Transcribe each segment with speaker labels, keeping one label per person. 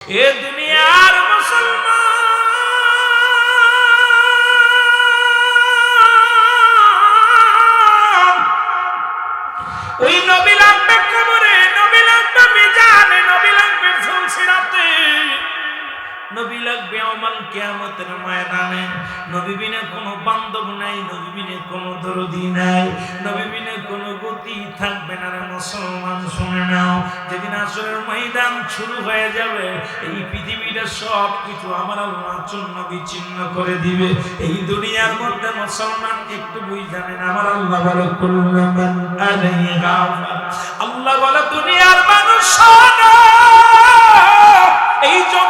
Speaker 1: এ দুনিয়ার মুসলমান। ওই নবী লাগবে কবরে, নবী লাগবে মিজানে, নবী লাগবে ফুলসিরাতে নবী লাগবে অমান কিয়ামতের ময়দানে। নবী বিনে কোনো বান্ধব নাই, নবী বিনে কোনো দরদি নাই। থাকবে না রে মুসলমান, শুনে নাও। যেদিন আসরের ময়দান শুরু হয়ে যাবে, এই পৃথিবীটা সব কিছু আমার আল্লাহ চূর্ণ বিচ্ছিন্ন করে দিবে। এই দুনিয়ার মধ্যে মুসলমান একটু বুঝ জানেন আমার আল্লাহ বলে কুল্লুমান আলাইহা আল্লাহ বলে, দুনিয়ার মানুষ শোনো, এই জমিনটা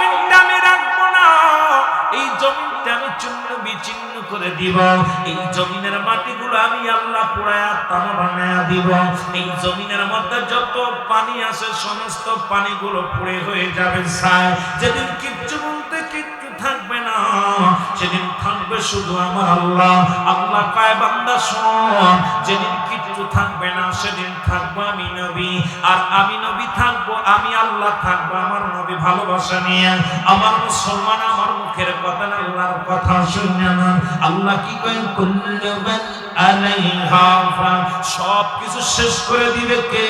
Speaker 1: করে দিব। এই জমিনের মাটিগুলো আমি আল্লাহ পুরায়া তামা বানায়া দিব। এই জমিনের মধ্যে যত পানি আসে সমস্ত পানিগুলো পুড়ে হয়ে যাবে স্যার। যেদিন কিচ্ছু বলতে কিচ্ছু থাকবে না। সেদিন থাকবে শুধু আমার আল্লাহ। আল্লাহ কায়, বান্দা শোন, যেদিন কিচ্ছু থাকবে না, সেদিন থাকব আমি নবী। আর আমি নবী থাকব, আমি আল্লাহ থাকব, আমার নবী ভালোবাসা নিয়ে। আমার মুসলমান, আমার মুখের কথা না আল্লাহর কথা শুনে না। আল্লাহ কি কয়? কুল্লু মান আলাইহা। সব কিছু শেষ করে দিবে কে?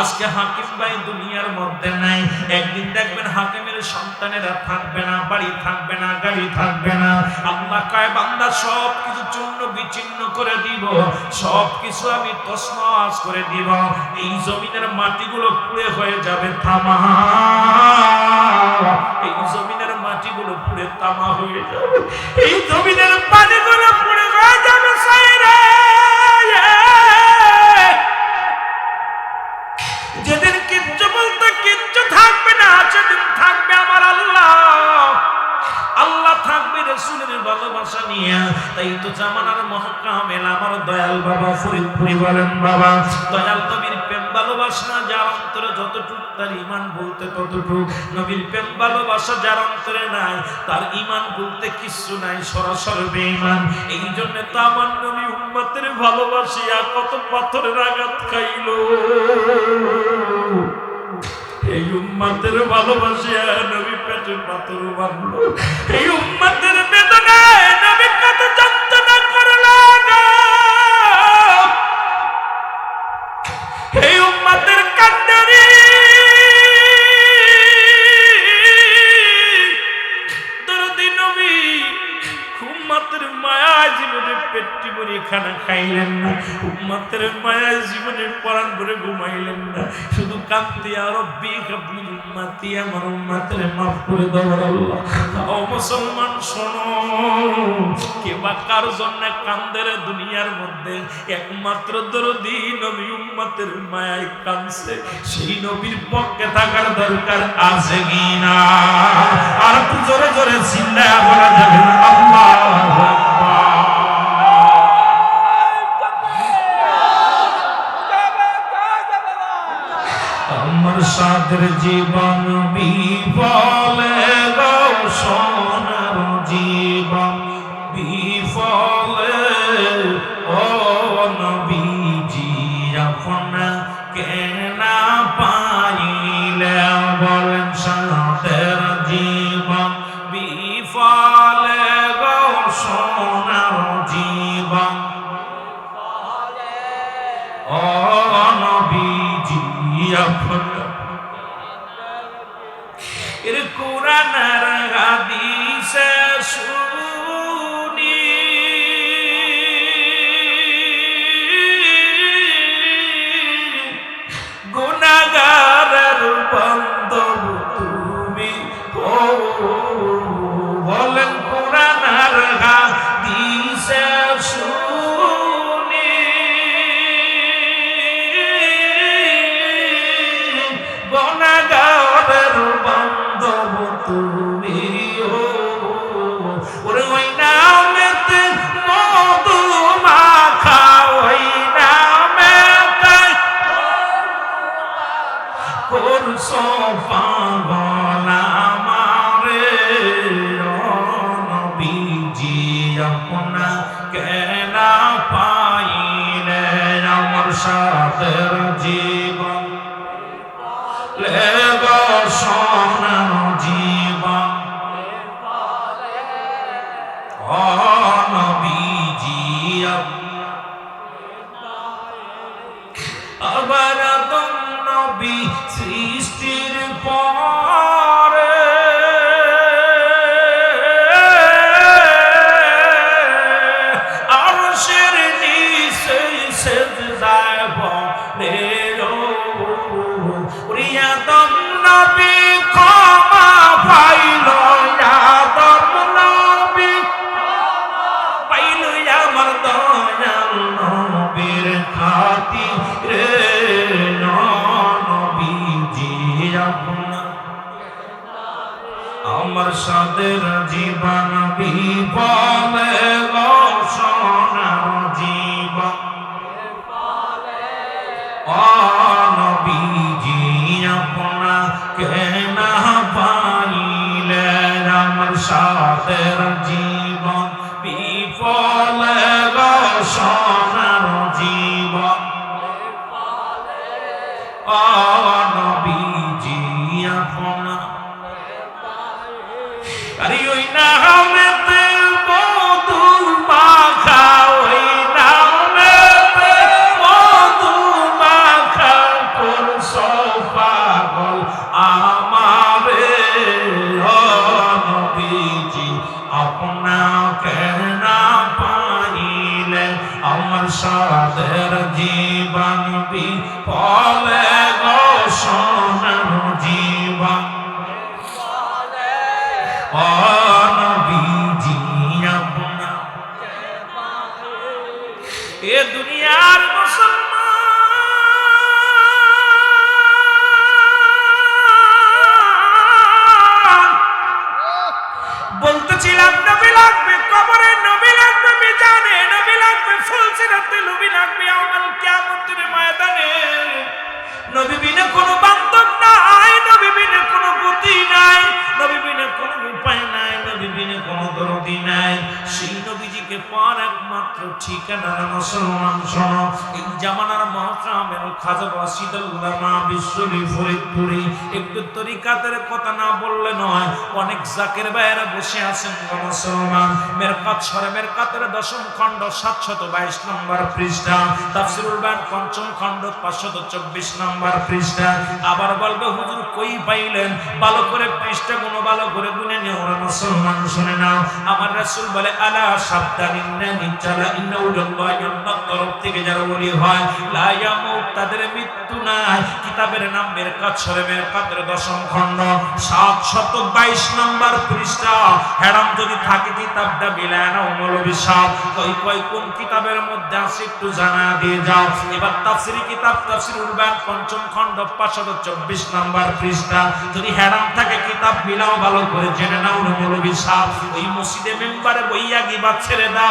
Speaker 1: আজকে হাকিম ভাই দুনিয়ার মধ্যে নাই। একদিন দেখবেন হাকিমের সন্তানেরা থাকবে না, বাড়ি থাকবে না, গাড়ি থাকবে না। আল্লাহ কয়, বান্দা সব কিছু চূর্ণ বিচ্ছিন্ন করে দিব। সব কিছু আমি তসমাস করে দিব। এই জমিনের মাটিগুলো পুড়ে হয়ে যাবে থামা এই জমিনের মাটিগুলো পুড়ে তামা হয়ে যাবে। এই জমিনের পানিগুলো সেদিন থাকবে আমার আল্লাহ। আল্লাহ থাকবে রসুলের ভালোবাসা নিয়ে। তাই তো জামানার মহাকামেল আমার দয়াল বাবা, ফরিদপুরি বলেন বাবা। দয়াল নবীর প্রেম ভালোবাসা যার অন্তরে যতটুক, তার ইমান বলতে ততটুক। নবীর প্রেম ভালোবাসা যার অন্তরে নাই, তার ইমান বলতে কিচ্ছু নাই, সরাসরি বেঈমান। এই জন্য তো আমার নবী উম্মতের ভালোবাসিয়া কত পাথরের আঘাত খাইলো। এই উম্মাতের ভালোবাসিয়া নবী পেটের পাথর বাঁধলো। এই উম্মাতের বেদনায় খানা খাইলেন না। উম্মাতের মায়া জীবনে পরাণ ভরে ঘুমাইলেন না। শুধু কান্তি আর উম্মাতি, আমার উম্মাতের মাফ করে দাও আল্লাহ। ও মুসলমান, শোনো, কে কার জন্য কান্দের দুনিয়ার মধ্যে? একমাত্র দরদি নবী উম্মাতের মায়ায় সেই নবীর পক্ষে থাকার দরকার আছে কিনা আর একটু জোরে জোরে যাবে না আল্লাহু সাদের জীবন বিফলে আরে ওই নামেতে মধুর নবী বিনে কোনো বান্ধব নাই নবী বিনে কোনো গতি নাই নবী বিনে কোনো পাওয়ার একমাত্র ঠিকানা মুসলমান শোনো। এই জামানার মহাকামের খাজা রাশিদুল উলামা বিশ্বরি ফরিদপুরি। একটু তরিকাতের কথা না বললে নয়, অনেক জাকের বাইরে বসে আছেন মুসলমান। মেরকাত সরে মেরকাতের দশম খণ্ড সাতশত বাইশ নম্বর পৃষ্ঠা, তাফসিরুল বায়ান পঞ্চম খণ্ড পাঁচশত চব্বিশ নম্বর পৃষ্ঠা। আবার বলবে, হুজুর কই পাইলেন? ভালো করে পৃষ্ঠা গুলো ভালো করে গুনে নিও ওরা মুসলমান শুনে নাও। আমার রাসূল বলে, আলা সাবধান কিতাবের মধ্যে একটু জানা দিয়ে যাও। এবার তাফসিরি কিতাব তাফসিরুল বায়ান পঞ্চম খণ্ড 524 নম্বর পৃষ্ঠা। যদি হ্যারাম থাকে কিতাব মিলাও, ভালো করে জেনে নাও মৌলবী সাহ ওই মসজিদে মেম্বারে বইয়া গিবাত ছেড়ে দাও।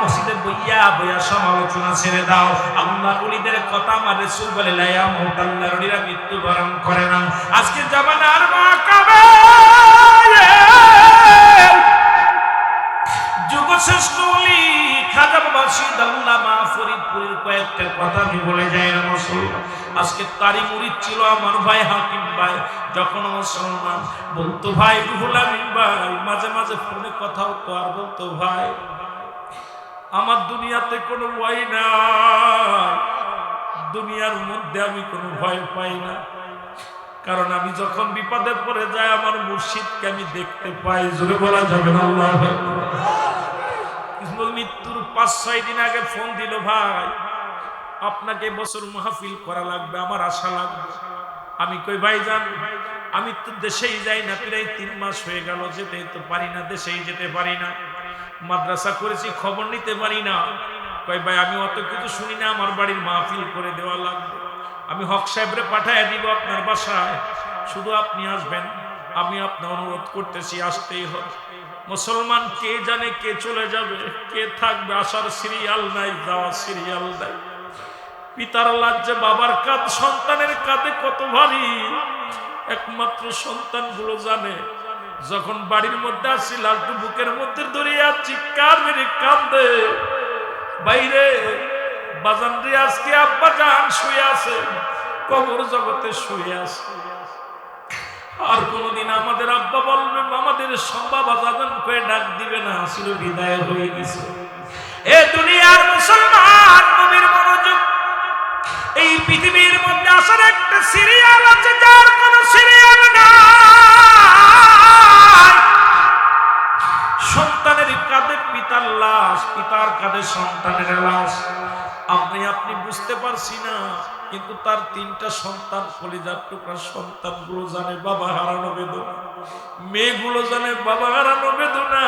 Speaker 1: মসজিদে বইয়া বইয়া সমালোচনা ছেড়ে দাও। আল্লাহর ওলিদের কথা আমার রাসূল বলে লায়া মউত আল্লাহর ওলিরা মৃত্যুবরণ করে না। আজকে জামানার মা কাবে যুগশ্রেষ্ঠ অলি খাজা বাবা শহীদ আল্লামা ফরিদপুরের কয়েকটা কথা আমি বলে যাই না, মুসলমান। আজকে তারি মুরিদ ছিল আমার ভাই হাকিম ভাই। যখন মুসলমান, বলতো, ভাই রুহুল আমিন ভাই, মাঝে মাঝে ফোনে কথা হতো আর বলতো, ভাই আমার দুনিয়াতে কোনো ভয় না। দুনিয়ার মধ্যে আমি কোনো ভয় পাই না। কারণ আমি যখন বিপদে পড়ে যাই, আমার মুর্শিদকে আমি দেখতে পাই। জোরে বলা যাবে না, আল্লাহ মৃত্যুর পাঁচ, ছয় দিন আগে ফোন দিল, ভাই, আপনাকে বছর মাহফিল করা লাগবে, আমার আশা লাগবে। আমি কই, ভাই যান, আমি তো দেশেই যাই না, প্রায় তিন মাস হয়ে গেল যেতে তো পারি না, দেশেই যেতে পারি না। মাদ্রাসা করেছি, খবর নিতে পারি না। কই ভাই, আমি অত কিছু শুনি না, আমার বাড়ির মাহফিল করে দেওয়া লাগবে। আমি হক সাহেবরে পাঠায় দিব আপনার বাসায়। শুধু আপনি আসবেন, আমি আপনার অনুরোধ করতেছি, আসতেই হবে। মুসলমান কে জানে কে চলে যাবে, কে থাকবে আসার সিরিয়াল নাই, যাওয়ার সিরিয়াল নাই। পিতার লাজ্জে বাবার কাঁধ, সন্তানের কাঁধে কত ভারী। একমাত্র সন্তানগুলো জানে যখন বাড়ির মধ্যে আসি, লালটু বুকের মধ্যে দরিয়া চিৎকার মেরে কান্দে বাইরে, বাজান আজকে আব্বা জান শুয়ে আছে, কবর জগতে শুয়ে আছে। আর কোনদিন আমাদের আব্বা বলবে, আমাদের সম্ভব আজাদান করে ডাক দিবে না, আসলে বিদায় হয়ে গেছে। এ দুনিয়ার মুসলমান নবীর মনোযোগ, এই পৃথিবীর মধ্যে আসার একটা সিরিয়াল আছে, যার কোনো সিরিয়াল নাই। কাঁধে পিতার লাশ, পিতার কাঁধে সন্তানের লাশ। আপনি আপনি বুঝতে পারছি না, কিন্তু তার তিনটা সন্তান, কলিজার টুকরা সন্তানগুলো জানে বাবা হারানো বেদনা, মেয়েগুলো জানে বাবা হারানো বেদনা,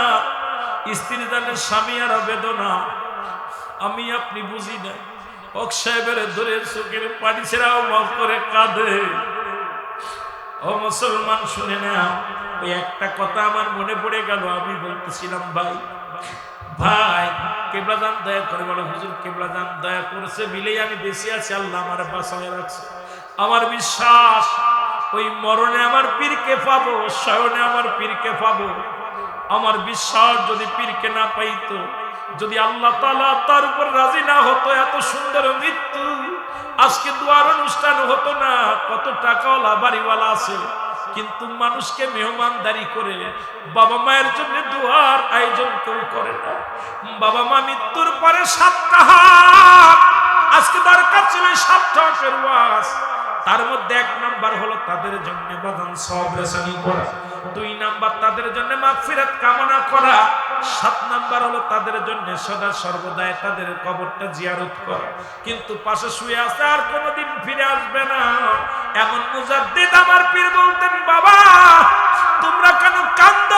Speaker 1: স্ত্রী জানে স্বামী হারা বেদনা। আমি, আপনি বুঝি না, হক সাহেবের ধরে চোখের পানি ছেড়াও মাফ করে কাঁদে। ও মুসলমান, শুনে না। ওই একটা কথা আমার মনে পড়ে গেল, আমি বলতেছিলাম, ভাই ভাই কেবলা কেবলাজান দয়া করে বলো, হুজুর, কেবলাজান দয়া করেছে মিলেই আমি বেঁচে আছি, আল্লাহ আমার বাসায় রাখছে। আমার বিশ্বাস, ওই মরণে আমার পীরকে পাবো, শয়নে আমার পীরকে পাবো। আমার বিশ্বাস, যদি পীরকে না পাইতো, যদি আল্লাহ তালা তার উপর রাজি না হতো, এত সুন্দর মৃত্যু, আজকে দুয়ার অনুষ্ঠান হতো না, কত টাকাওয়ালা বাড়িওয়ালা আছে কিন্তু মানুষকে মেহমানদারি করে বাবা মায়ের জন্য দুয়ার আয়োজন কেউ করে না। বাবা মা মৃত্যুর পরে সাতটা হাত, আজকে দরকার ছিল সাতটা ওয়াজ। তার মধ্যে এক নাম্বার হলো তাদের জন্য বাদান সব করা। দুই নাম্বার তাদের জন্য মাগফিরাত কামনা করা। সাত নাম্বার হলো তাদের জন্য সদা সর্বদাই তাদের কবরটা জিয়ারত করা। কিন্তু পাশে শুয়ে আছে আর কোনোদিন ফিরে আসবে না। এমন মুজাদ্দিদ আমার পীর বলতেন, বাবা, তোমরা কেন কান্দ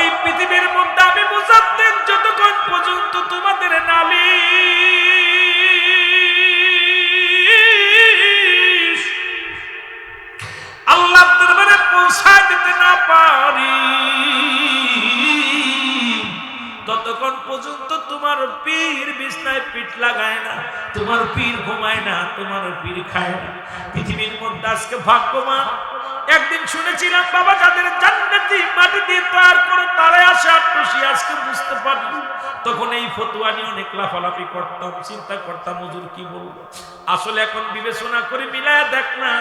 Speaker 1: এই পৃথিবীর মধ্যে আমি মুজাদ্দিদ যতক্ষণ পর্যন্ত তোমাদের নালিশ আল্লাহ দরবারে পৌঁছায় দিতে না পারি, ততক্ষণ পর্যন্ত তোমার পীর বিছনায় পিঠ লাগায় না, তোমার পীর ঘুমায় না, তোমার পীর খায় না। পৃথিবীর মধ্যে আজকে ভাগ্যবান। একদিন শুনেছিলাম, বাবা, যাদের জান্নাতি মাটি দিয়ে তৈরি করে তারাই আসে আটটুসি, আজকে বুঝতে পারি তখন এই ফতুয়া নিয়ে অনেক লাফালাফি করতাম, চিন্তা করতাম, হুজুর কি বলব? আসলে এখন বিবেচনা করে মিলায় দেখ না,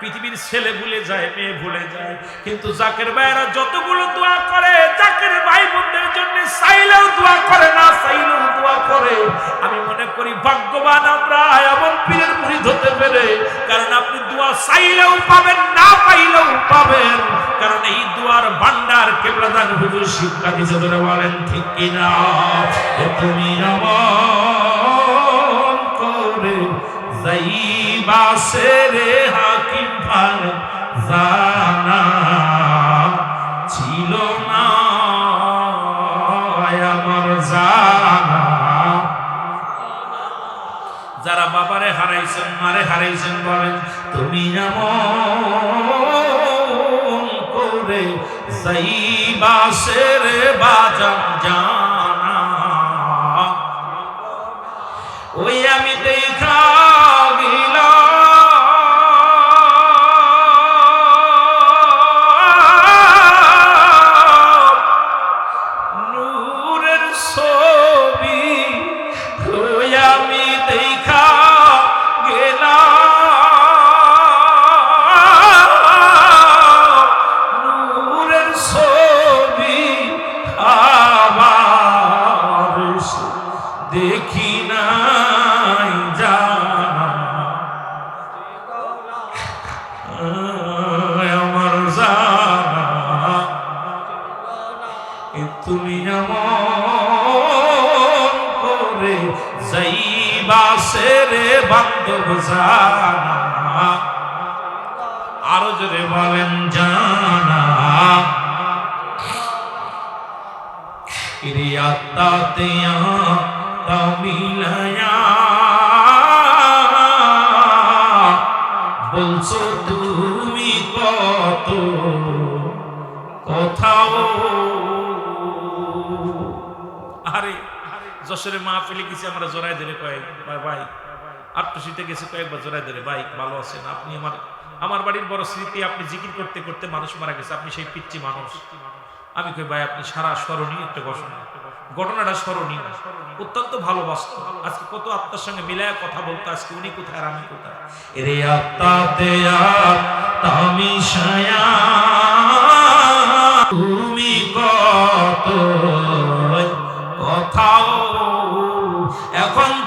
Speaker 1: পৃথিবীর ছেলে ভুলে যায়, মেয়ে ভুলে যায়। কিন্তু জাকের ভাইয়েরা যতগুলো দোয়া করে, জাকের ভাই বোনদের জন্য চাইলেও দোয়া করে না করে আমি মনে করি ভাগ্যবান আমরা, এমন পীরের মুরিদ হতে পেরে, কারণ আপনি দোয়া চাইলেও পাবেন, না পাইলেও পাবেন। কারণ এই দুয়ার ভান্ডার কেবলাদান হুজুর শিক্ষা দিতে ধরে বলেন, ঠিক কিনা? তুমি আমার করে যাইবা, সেরে হাকিম ভাই জানা হারাইছেন মারে হারাইছেন বলেন তুমি এমন করে যাইবা সেরে বাজান জানা। ওই আমি আরে, যশোরে আমরা ধরে কয়েক ভাই। গেছি, কয়েকবার ধরে, ভাই, ভালো আছেন? আপনি আমার আমার বাড়ির বড় স্মৃতি, আপনি জিকির করতে করতে মানুষ মারা গেছে, আপনি সেই পিচ্ছি মানুষ। আমি কই, ভাই, আপনি সারা স্মরণীয় একটা ঘটনা। ঘটনাটা স্মরণীয়। অত্যন্ত ভালোবাসত। আজকে কত আত্মার সঙ্গে মিলায় কথা বলতো, আজকে উনি কোথায় আর আমি কোথায়? সায়া। কোথাও এখন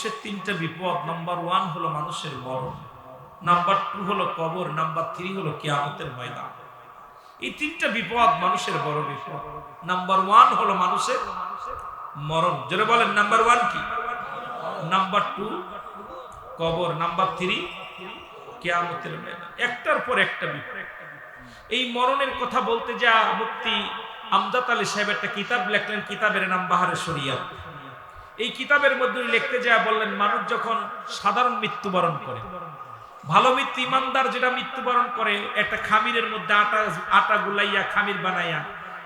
Speaker 1: মানুষের তিনটা বিপদ। নাম্বার ওয়ান হলো মানুষের মরণ। নাম্বার টু হলো কবর। নাম্বার থ্রি হলো কিয়ামতের ময়দান। এই তিনটা বিপদ মানুষের বড় বিপদ। নাম্বার ওয়ান হলো মানুষের মরণ। যেটা বলেন নাম্বার ওয়ান কি? নাম্বার টু কবর। নাম্বার থ্রি কেয়ামতের ময়দান। একটার পর একটা বিপদ। এই মরণের কথা বলতে যা মুক্তি আমদাত আলী সাহেব একটা কিতাব লেখলেন। কিতাবের নাম বাহারে শরিয়াত। এই কিতাবের মধ্যে লিখতে যা বললেন, মানুষ যখন সাধারণ মৃত্যুবরণ করে, ভালো মৃত্যু ইমানদার যেটা মৃত্যুবরণ করে, একটা খামিরের মধ্যে আটা আটা গুলাইয়া খামির বানাইয়া,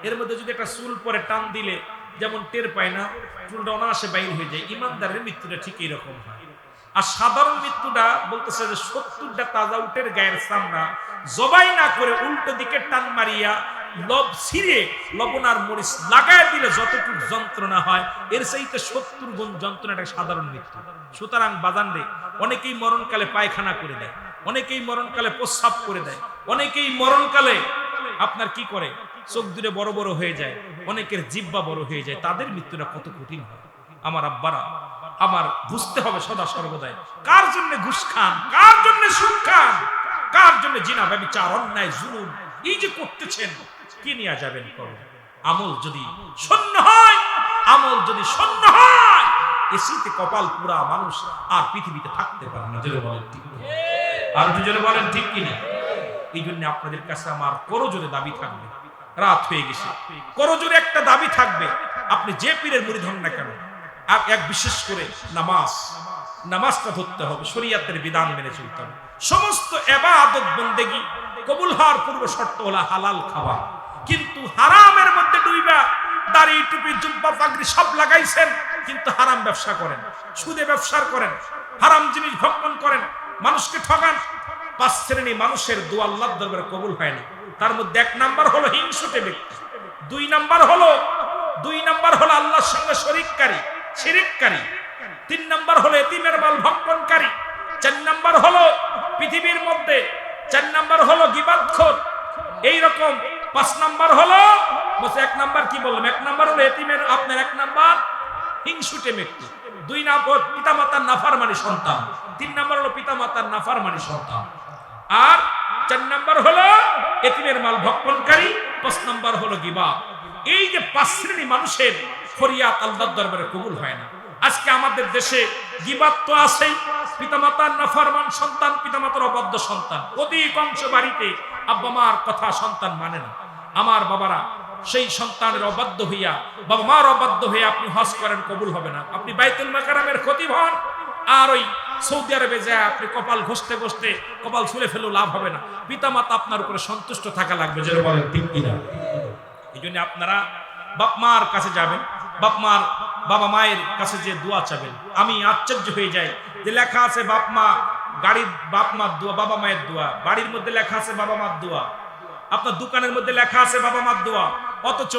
Speaker 1: এর মধ্যে যদি একটা চুল পরে টান দিলে, যেমন টের পায় না, চুলটা অনায়াসে বাইর হয়ে যায়, ইমানদারের মৃত্যুটা ঠিক এইরকম হয়। আর সাধারণ মৃত্যুটা বলতেছে যে, সত্তরটা তাজা উটের গায়ের সামনা জবাই না করে উল্টো দিকে টান মারিয়া লব ছিঁড়ে লবণ আর মরিচ লাগায় দিলে যতটুকু যন্ত্রণা হয়, এর চাইতে সত্তর গুণ যন্ত্রণাটা সাধারণ মৃত্যু। সুতরাং বাজান রে, অনেকেই মরণকালে পায়খানা করে দেয়, অনেকেই মরণকালে প্রস্রাব করে দেয়, অনেকেই মরণকালে আপনার কি করে? চোখ দূরে বড় বড় হয়ে যায়, অনেকের জিব্বা বড় হয়ে যায়, তাদের মৃত্যুটা কত কঠিন হয়। আমার আব্বারা, আমার বুঝতে হবে সদা সর্বদাই, কার জন্য ঘুষ খান, কার জন্য সুদ খান, কার জন্য জিনা, ব্যবচার, অন্যায়, জুলুম, এই যে করতেছেন কি নিয়ে যাবেন করো আমল যদি শূন্য হয়, আমল যদি শূন্য হয় এসিতে কপাল পুরা মানুষ আর পৃথিবীতে থাকতে পারে না। জোরে বলেন ঠিক? আর একটু জোরে বলেন ঠিক কিনা? এই জন্য আপনাদের কাছে আমার করজোরে দাবি থাকবে। রাত হয়ে গেছে। করজোরে একটা দাবি থাকবে। আপনি যে পীরের মুড়ি ধন না কেন? আর এক বিশেষ করে নামাজ। নামাজটা ধরতে হবে। শরীয়তের বিধান মেনে চলতে হবে। সমস্ত এবাদত বন্দেগি, কবুল হওয়ার পূর্ব শর্ত হলো হালাল খাওয়া কিন্তু হারামের মধ্যে ডুইবা, দাড়ি, টুপি জুব্বা পাগড়ি সব লাগাইছেন, কিন্তু হারাম ব্যবসা করেন, সুদে ব্যবসা করেন, হারাম জিনিস ভক্ষণ করেন, মানুষকে ঠগান। পাঁচ শ্রেণি মানুষের দোয়া আল্লাহ দরবারে কবুল হয় না তার মধ্যে এক নাম্বার হলো হিংসুটে ব্যক্তি। দুই নাম্বার হলো, দুই নাম্বার হলো আল্লাহর সঙ্গে শরিককারী, শিরিককারী। তিন নাম্বার হলো এতিমের মাল ভক্ষণকারী। চার নাম্বার হলো পৃথিবীর মধ্যে, চার নাম্বার হলো গিবাদখোর। এই রকম পাঁচ নাম্বার হলো, বলছে, এক নাম্বার কি বললাম? এক নাম্বার হলো এতিমের, আপনার এক নাম্বার হিংসুটে ব্যক্তি দুই নাম্বার পিতামাতার নাফারমানি সন্তান। তিন নাম্বার হলো পিতামাতার নাফারমানি সন্তান। আর চার নাম্বার হলো এতিমের মাল ভক্ষণকারী, পাঁচ নাম্বার হলো গিবা। এই যে পাঁচ শ্রেণি মানুষের ফরিয়াত আল্লাহর দরবারে কবুল হয় না। আজকে আমাদের দেশে গিবাত তো আছেই। পিতামাতার নাফারমান সন্তান, পিতামাতার অবাধ্য সন্তান। অধিকাংশ বাড়িতে আব্বা মার কথা সন্তান মানে না। আমার বাবারা, সেই সন্তানের অবাধ্য হইয়া, বাবা মার অবাধ্য হয়ে আপনি হজ করেন, কবুল হবে না। আপনি বাইতুল মাকারামের ক্ষতি হন, আর ওই সৌদি আরবে যায় আপনি কপাল ঘষতে ঘষতে কপাল ছুঁড়ে ফেলেও লাভ হবে না। পিতামাতা আপনার উপরে সন্তুষ্ট থাকা লাগবে বলেন ঠিক এই জন্য আপনারা বাপ মার কাছে যাবেন, বাপ মার বাবা মায়ের কাছে যে দোয়া চাবেন। আমি আশ্চর্য হয়ে যাই যে লেখা আছে বাপ মা, গাড়ির বাপ মার দোয়া, বাবা মায়ের দোয়া। বাড়ির মধ্যে লেখা আছে বাবা মার দোয়া। আপনার দোকানের মধ্যে লেখা আছে বাবা মার দোয়া, অথচ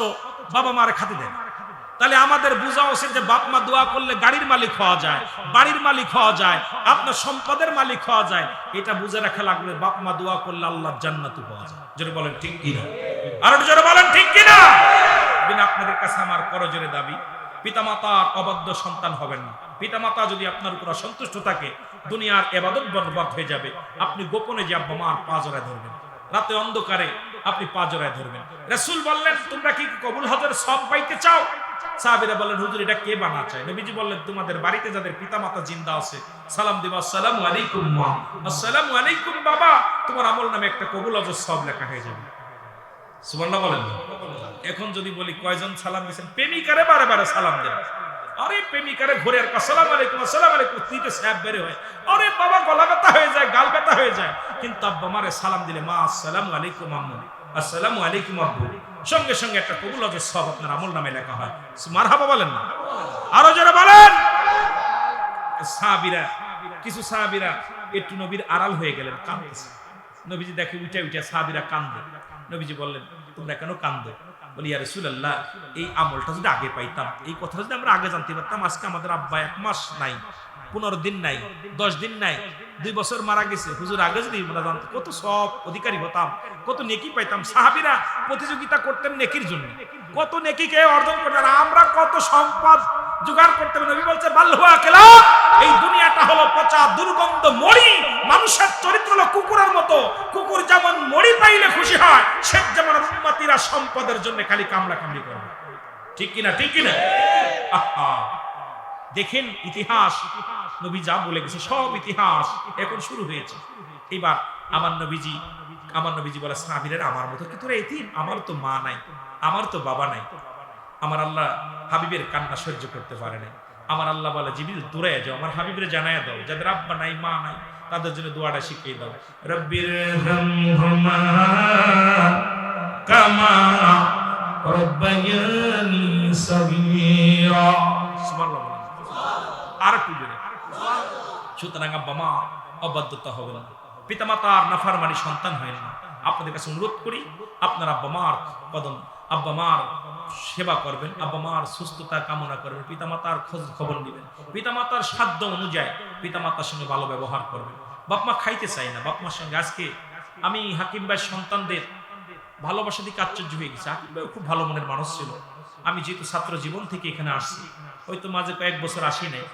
Speaker 1: বাবা মার খাতে দেন। তাহলে আমাদের বোঝা উচিত যে বাপ মা দোয়া করলে গাড়ির মালিক হওয়া যায়, বাড়ির মালিক হওয়া যায়, আপনার সম্পদের মালিক হওয়া যায়, এটা বুঝে রাখা লাগবে বাপ মা দোয়া করলে আল্লাহর জান্নাতু পাওয়া যায়। জোরে বলেন, ঠিক কিনা? আর জোরে বলেন, ঠিক কিনা? বিনা আপনাদের কাছে আমার করজোরে দাবি পিতা পিতামাতার অবাধ্য সন্তান হবেন না। পিতামাতা যদি আপনার উপর সন্তুষ্ট থাকে, দুনিয়ার এবাদত বরবাদ হয়ে যাবে। আপনি গোপনে যে আব্বা মার পা ধরবেন। রাতে অন্ধকারে আপনি পা জড়ায় ধরবেন। রাসূল বললেন, তোমরা কি কবুল হজের সব পাইতে চাও? সাহাবীরা বললেন, হুজুর, এটা কে বানা চায় নবীজি বললেন, তোমাদের বাড়িতে যাদের পিতামাতা জিন্দা আছে, সালাম দিবা, আসসালামু আলাইকুম, মা। আসসালামু আলাইকুম, বাবা। তোমার আমল নামে একটা কবুল হজের সব লেখা হয়ে যাবে। সুবর্ণা বলেন। এখন যদি বলি, কয়জন সালাম দিয়েছেন? প্রেমিকারে বারে বারে সালাম দেন। আরে প্রেমিকারে ঘুরে আর আসসালাম আলাইকুম আসসালাম আলাইকুম তিনটে স্যাপ বের হয়। আরে বাবা, গলা ব্যথা হয়ে যায়, গাল ব্যথা হয়ে যায়। কিন্তু আব্বা মারে সালাম দিলে, মা, আসসালামু আলাইকুম, আম্মু। আসসালামু আলাইকুম, আব্বু। সঙ্গে সঙ্গে একটা কবুল হজের সব আপনার আমল নামে লেখা হয়। মারহাবা বলেন না। আরও যারা বলেন। সাহাবিরা, কিছু সাহাবিরা একটু নবীর আড়াল হয়ে গেলেন, কাঁদতেছে। নবীজি দেখে উঠে উঠে সাহাবিরা কান্দে। নবীজি বললেন, তোমরা কেন কান্দো? বলি, ইয়া রাসূলুল্লাহ, এই আমলটা যদি আগে পাইতাম, এই কথাটা যদি আমরা আগে জানতে পারতাম, আজকে আমাদের আব্বা এক মাস নাই, পনেরো দিন নাই, দশ দিন নাই, দুই বছর মারা গেছে। হুজুর, আগে যদি আমরা জানতাম, কত সব অধিকারী হতাম, কত নেকি পাইতাম। সাহাবিরা প্রতিযোগিতা করতেন নেকির জন্য। কত নেকি কে অর্জন করতেন আমরা কত সম্পদ জোগাড় করতে হবে নবী বলছে বাল্হুয়া কেলা এই দুনিয়াটা হলো পচা দুর্গন্ধ মরি মানুষের চরিত্র হলো কুকুরের মতো। কুকুর যেমন মরি পাইলে খুশি হয়, সে যেমন উম্মতিরা সম্পদের জন্য খালি কামড়া কামড়ি করবে ঠিক কিনা ঠিক কিনা? দেখেন, ইতিহাস, নবী যা বলে গেছে, সব ইতিহাস এখন শুরু হয়েছে। এবার আমার নবীজি আমার নবীজি বলে সাহাবীরের আমার মতো কি তোরা এতিম? আমার তো মা নাই, আমার তো বাবা নাই। আমার আল্লাহ হাবিবের কান্না সহ্য করতে পারে না আমার আল্লাহ বলে জিবিল দূরে যাও, আমার হাবিবের জানায় দাও, যাদের আব্বা নাই, মা নাই তাদের জন্য দোয়াটা শিখিয়ে দাও। রব্বির সন্তান না। আপনাদের কাছে অনুরোধ করি, আপনার আব্বা মার কদম, আব্বা মার সেবা করবেন, আব্বা মার সুস্থতা কামনা করবেন, পিতামাতার খোঁজ খবর নেবেন। পিতামাতার সাধ্য অনুযায়ী পিতামাতার সঙ্গে ভালো ব্যবহার করবেন। বাপমা খাইতে চাই না বাপমার সঙ্গে আজকে আমি হাকিম ভাই সন্তানদের ভালোবাসা দিকে আশ্চর্য হয়ে গেছে। হাকিম ভাই খুব ভালো মনের মানুষ ছিল। আমি যেহেতু ছাত্র জীবন থেকে এখানে আসছি, হয়তো মাঝে কয়েক বছর আসি নাই।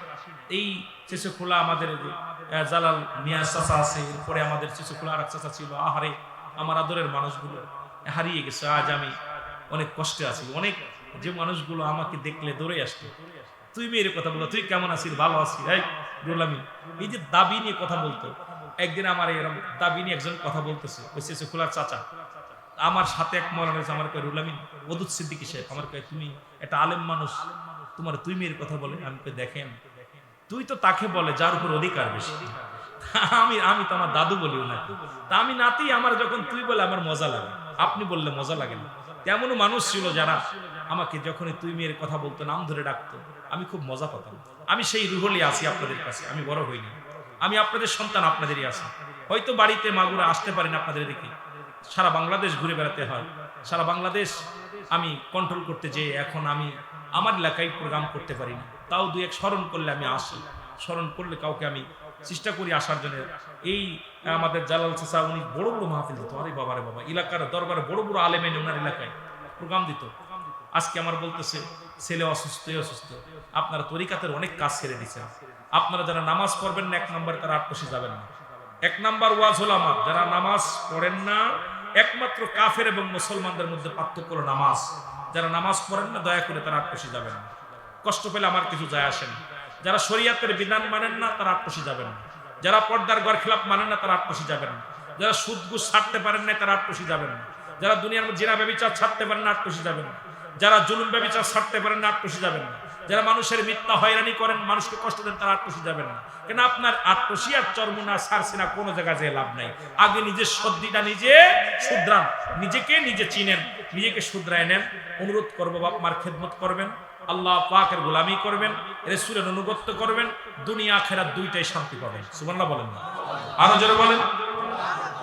Speaker 1: এই শিশুখোলা আমাদের জালাল মিয়া চাচা আছে, এরপরে আমাদের শিশুখোলা আর এক চাচা ছিল। আহারে, আমার আদরের মানুষগুলো হারিয়ে গেছে। আজ আমি অনেক কষ্টে আছি অনেক যে মানুষগুলো আমাকে দেখলে দৌড়ে আসতো তুই মেয়ের কথা বলো, তুই কেমন আছিস, ভালো আছিস? এই এই যে দাবি নিয়ে কথা বলতো, একদিন আমার এরকম দাবি নিয়ে একজন কথা বলতেছে ওই শিশুখোলার চাচা, আমার সাথে এক মরণ হয়েছে আমার কয় রুলামিন অদুত সিদ্দিকী সাহেব, আমার কয়, তুমি একটা আলেম মানুষ, তোমার তুই মেয়ের কথা বলে? আমি কই দেখেন, তুই তো তাকে বলে, যার উপর অধিকার বেশি। আমি আমি তো আমার দাদু বলি ওনাকে তা আমি নাতি, আমার যখন তুই বলে, আমার মজা লাগে। আপনি বললে মজা লাগে না। তেমনও মানুষ ছিল যারা আমাকে যখনই তুই মেয়ের কথা বলতো, নাম ধরে ডাকতো। আমি খুব মজা পেতাম। আমি সেই রুহলি আছি আপনাদের কাছে, আমি বড় হইনি। আমি আপনাদের সন্তান আপনাদেরই আছি। হয়তো বাড়িতে মাগুরা আসতে পারি না আপনাদের দিকে। সারা বাংলাদেশ ঘুরে বেড়াতে হয়। সারা বাংলাদেশ আমি কন্ট্রোল করতে যে এখন আমি আমার এলাকায় প্রোগ্রাম করতে পারি না। তাও দু এক স্মরণ করলে আমি আসি। স্মরণ করলে কাউকে আমি চেষ্টা করি আসার জন্য। এই আমাদের জালাল চাচা, উনি বড় বড় মাহফিল দিত। আরে বাবারে বাবা, এলাকার দরবারে বড় বড় আলেমেন ওনার এলাকায় প্রোগ্রাম দিত। আজকে আমার বলতেছে, ছেলে অসুস্থ অসুস্থ। আপনারা তরিকাতের অনেক কাজ ছেড়ে দিচ্ছেন আপনারা যারা নামাজ পড়বেন না, এক নম্বর তারা আটপসে যাবেন না। এক নাম্বার ওয়াজ হলো আমার, যারা নামাজ পড়েন না, একমাত্র কাফের এবং মুসলমানদের মধ্যে পার্থক্য হলো নামাজ। যারা নামাজ পড়েন না, দয়া করে তারা আটপসে যাবেন না। কষ্ট পেলে আমার কিছু যায় আসে না। যারা শরীয়তের বিধান মানেন না, তারা আটপসে যাবেন না। যারা পর্দার ঘর খেলাপ মানেন না, তারা আটপসে যাবেন না। যারা সুদ ঘুষ ছাড়তে পারেন না তারা আটপসে যাবেন না। যারা দুনিয়ার জিনা, ব্যবচার ছাড়তে পারেন না আটপসে যাবেন না। যারা জুলুম, ব্যবচার ছাড়তে পারেন না আটপসে যাবেন না। যারা মানুষের মিথ্যা হয়রানি করেন, মানুষকে কষ্ট দেন, তারা আটপসে যাবেন না। কেন আপনার আটপসি আর চর্মনা সারসি না, কোনো জায়গায় যেয়ে লাভ নাই। আগে নিজের সর্দিটা নিজে শুধরান। নিজেকে নিজে চিনেন, নিজেকে শুধরায় নেন। অনুরোধ করব, বাপ মার খেদমত করবেন। আল্লাহ পাকের গোলামি করবেন, রেসুলের অনুগত্য করবেন, দুনিয়া, আখেরাত দুইটাই শান্তি পাবেন। সুবর্ণা বলেন না। আরও জোরে বলেন।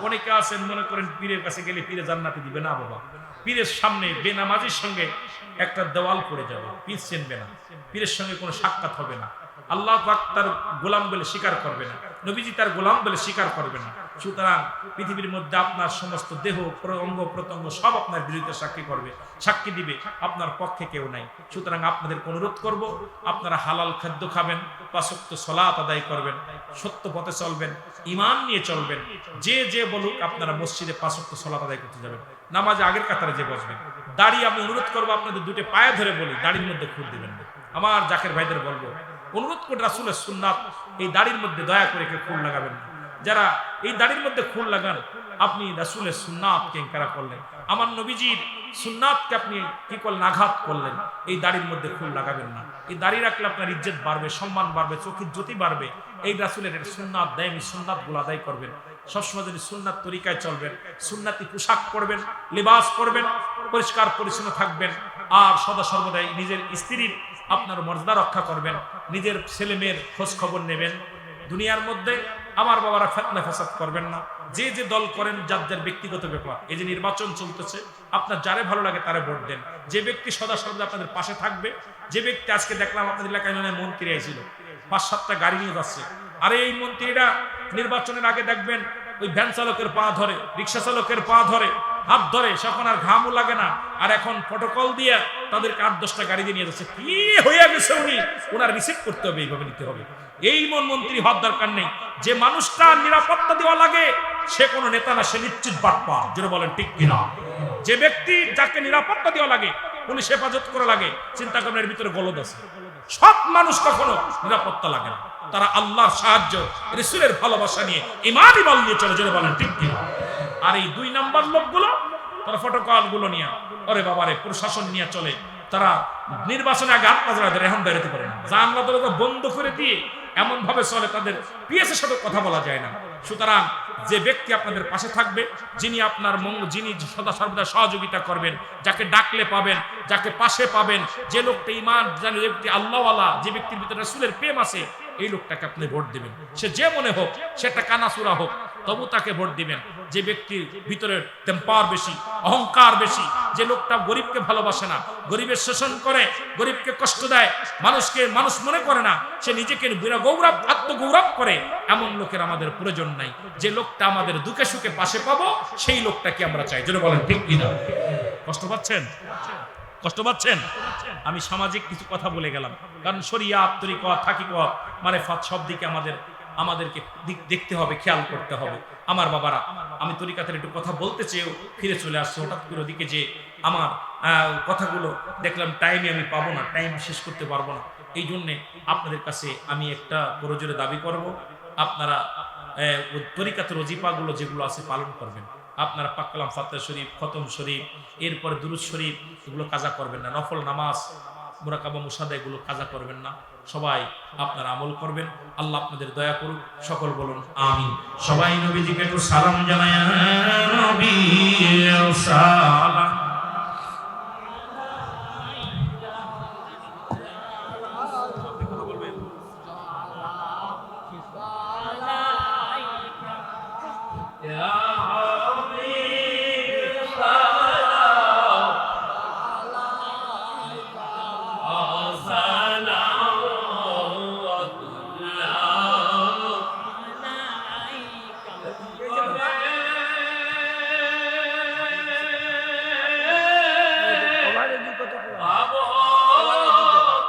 Speaker 1: অনেকে আছেন, মনে করেন পীরের কাছে গেলে পীরে জান্নাতি দিবে না বাবা। পীরের সামনে বেনামাজির সঙ্গে একটা দেওয়াল পড়ে যাবে, পীর চিনবে না। পীরের সঙ্গে কোনো সাক্ষাৎ হবে না। আল্লাহ পাক তার গোলাম বলে স্বীকার করবে না। নবীজি তার গোলাম বলে স্বীকার করবে না। সুতরাং পৃথিবীর মধ্যে আপনার সমস্ত দেহ অঙ্গ, প্রত্যঙ্গ সব আপনার বিরুদ্ধে সাক্ষী করবে, সাক্ষী দিবে, আপনার পক্ষে কেউ নাই। সুতরাং আপনাদের অনুরোধ করব, আপনারা হালাল খাদ্য খাবেন পাশক্ত সলাত আদায় করবেন, সত্য পথে চলবেন ইমান নিয়ে চলবেন, যে যে বলুক আপনারা মসজিদে পাশক্ত সলাত আদায় করতে যাবেন। নামাজে আগের কাতারে যে বসবেন। দাড়ি আমি অনুরোধ করব, আপনাদের দুটো পায়ে ধরে বলি, দাড়ির মধ্যে খুল দিবেন। আমার জাকের ভাইদের বলব, অনুরোধ করে রাসুলের সুন্নাত, এই দাড়ির মধ্যে দয়া করে কেউ খুল লাগাবেন না। যারা এই দাড়ির মধ্যে খুন লাগান, আপনি রাসুলের সুন্নাতকে কেঙ্কারা করলেন। আমার নবীজির সুন্নাতকে আপনি কি করলেন? আঘাত করলেন। এই দাড়ির মধ্যে খুন লাগাবেন না। এই দাড়ি রাখলে আপনার ইজ্জত বাড়বে, সম্মান বাড়বে, চোখের জ্যোতি বাড়বে। এই রাসুলের সুন্নাত দেয় সুন্নাতগুলো আদায় করবেন। সবসময় যদি সুন্নাত তরিকায় চলবেন, সুন্নাতি পোশাক পরবেন, লেবাস পরবেন, পরিষ্কার পরিচ্ছন্ন থাকবেন, আর সদা সর্বদাই নিজের স্ত্রীর আপনার মর্যাদা রক্ষা করবেন, নিজের ছেলে মেয়ের খোঁজ খবর নেবেন, দুনিয়ার মধ্যে আমার বাবারা ফেতনা ফেসাদ করবেন না। যে যে দল করেন, যার যার ব্যক্তিগত ব্যাপার। এই যে নির্বাচন চলতেছে, আপনার যারে ভালো লাগে তারে ভোট দেন। যে ব্যক্তি সদা সর্বদা আপনাদের পাশে থাকবে, যে ব্যক্তি আজকে দেখলাম আপনাদের এলাকায় মনে মন্ত্রী আইছিল, পাঁচ সাতটা গাড়ি নিয়ে যাচ্ছে। আরে এই মন্ত্রীরা নির্বাচনের আগে দেখবেন ওই ভ্যান চালকের পা ধরে, রিক্সা চালকের পা ধরে, হাত ধরে, সখন আর ঘামও লাগে না। আর এখন প্রটোকল দিয়ে তাদেরকে আট দশটা গাড়ি দিয়ে নিয়ে যাচ্ছে। কি হইয়া গেছে উনি? ওনার রিসিভ করতে হবে, এইভাবে নিতে হবে। এই মন মন্ত্রী হওয়ার দরকার নেই। যে মানুষটা নিরাপত্তা দেওয়া লাগে, সে কোনো নেতা না, সে নিশ্চিত বাটপা যেটা বলেন, ঠিক কিনা? যে ব্যক্তি যাকে নিরাপত্তা দেওয়া লাগে পুলিশ হেফাজত করা লাগে, চিন্তা করেন এর ভিতরে গলদ আছে। সব মানুষ কখনো নিরাপত্তা লাগে না। তারা আল্লাহর সাহায্য, রিসুলের ভালোবাসা নিয়ে ইমানই বল নিয়ে চলে যেটা বলেন, ঠিক কিনা? আর এই দুই নাম্বার লোকগুলো, তারা ফটোকলগুলো নিয়ে, ওরে বাবারে প্রশাসন নিয়ে চলে। তারা নির্বাচনে আগে দেয় এখন বেরোতে পারে না। জানলা দরজা বন্ধ করে দিয়ে এমন ভাবে চলে, তাদের পিএসের সাথে কথা বলা যায় না। সুতরাং যে ব্যক্তি আপনাদের পাশে থাকবে, যিনি আপনার মঙ্গ, যিনি সদা সর্বদা সহযোগিতা করবেন, যাকে ডাকলে পাবেন, যাকে পাশে পাবেন, যে লোকটা ইমান, যে ব্যক্তি আল্লাহওয়ালা, যে ব্যক্তির ভিতরে রাসূলের প্রেম আছে এই লোকটাকে আপনি ভোট দিবেন। সে যে মনে হোক সেটা কানাসুরা হোক, তবু তাকে ভোট দিবেন। যে ব্যক্তির ভিতরে টেম্পার বেশি, অহংকার বেশি, যে লোকটা গরিবকে ভালোবাসে না, গরিবের শোষণ করে, গরিবকে কষ্ট দেয়, মানুষকে, মানুষ মনে করে না, সে নিজেকে গৌরব, আত্মগৌরব করে, এমন লোকের আমাদের প্রয়োজন নাই। যে লোকটা আমাদের দুঃখে সুখে পাশে পাবো, সেই লোকটাকে আমরা চাই। যেন বলেন, ঠিক কিনা? কষ্ট পাচ্ছেন? কষ্ট পাচ্ছেন? আমি সামাজিক কিছু কথা বলে গেলাম। কারণ শরিয়া তরিকত থাকিকত মানে ফাত সব দিকে আমাদের, আমাদেরকে দেখতে হবে, খেয়াল করতে হবে। আমার বাবারা, আমি তরিকাতের একটু কথা বলতে চেয়েও ফিরে চলে আসছে, হঠাৎ করে ওদিকে যে আমার কথাগুলো দেখলাম টাইমে আমি পাবো না টাইম শেষ করতে পারব না। এই জন্যে আপনাদের কাছে আমি একটা বড় জোরে দাবি করব। আপনারা তরিকাতের অজিপাগুলো যেগুলো আছে পালন করবেন। আপনারা পাকলাম ফাতে শরীফ, খতম শরীফ, এরপরে দুরুদ শরীফ, এগুলো কাজা করবেন না। নফল নামাজ, মুরাকাবা মুসাদা, এগুলো কাজা করবেন না। সবাই আপনারা আমল করবেন। আল্লাহ আপনাদের দয়া করুক, সকল বলুন আমি সবাই নবীজিকে একটু সালাম জানায় নবী সালাম।